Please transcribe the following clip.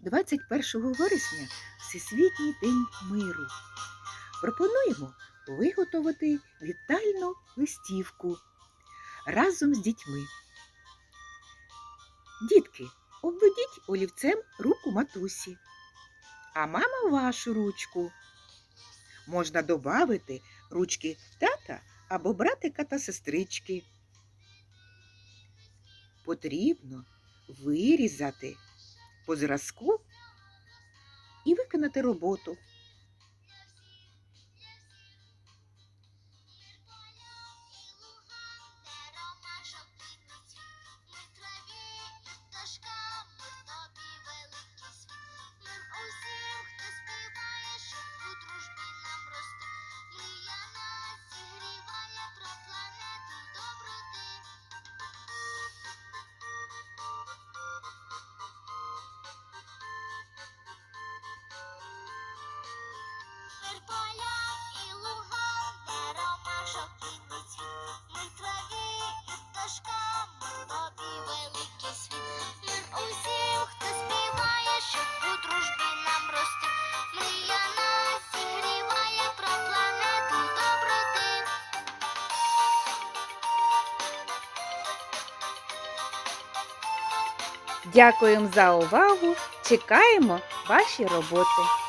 21 вересня Всесвітній день миру. Пропонуємо виготовити вітальну листівку разом з дітьми. Дітки, обведіть олівцем руку матусі, а мама вашу ручку. Можна додати ручки тата або братика та сестрички. Потрібно вирізати по зразку і виконати роботу. Дякуємо за увагу! Чекаємо ваші роботи!